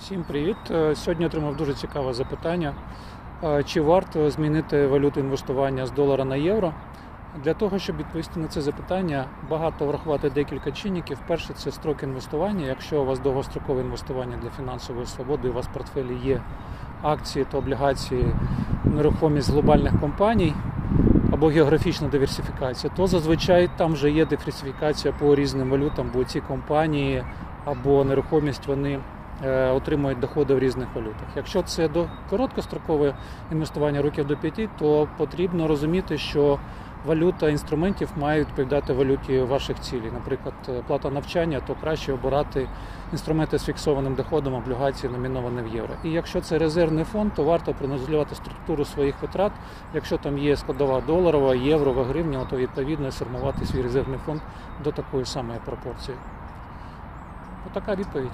Всім привіт! Е, Сьогодні отримав дуже цікаве запитання. Е, Чи варто змінити валюту інвестування з долара на євро? Для того, щоб відповісти на це запитання, багато врахувати декілька чинників. Перше це строк інвестування. Якщо у вас довгострокове інвестування для фінансової свободи, у вас в портфелі є акції та облігації, нерухомість глобальних компаній або географічна диверсифікація, то зазвичай там вже є диверсифікація по різним валютам, бо ці компанії або нерухомість вони отримують доходи в різних валютах. Якщо це до короткострокове інвестування років до 5, то потрібно розуміти, що валюта інструментів має відповідати валюті ваших цілей. Наприклад, е, плата навчання, то краще обирати інструменти з фіксованим доходом, облігації номіновані в євро. І якщо це резервний фонд, то варто проаналізувати структуру своїх витрат. Якщо там є складова доларова, єврова, гривня, то відповідно сформувати свій резервний фонд до такої самої пропорції. Отака відповідь.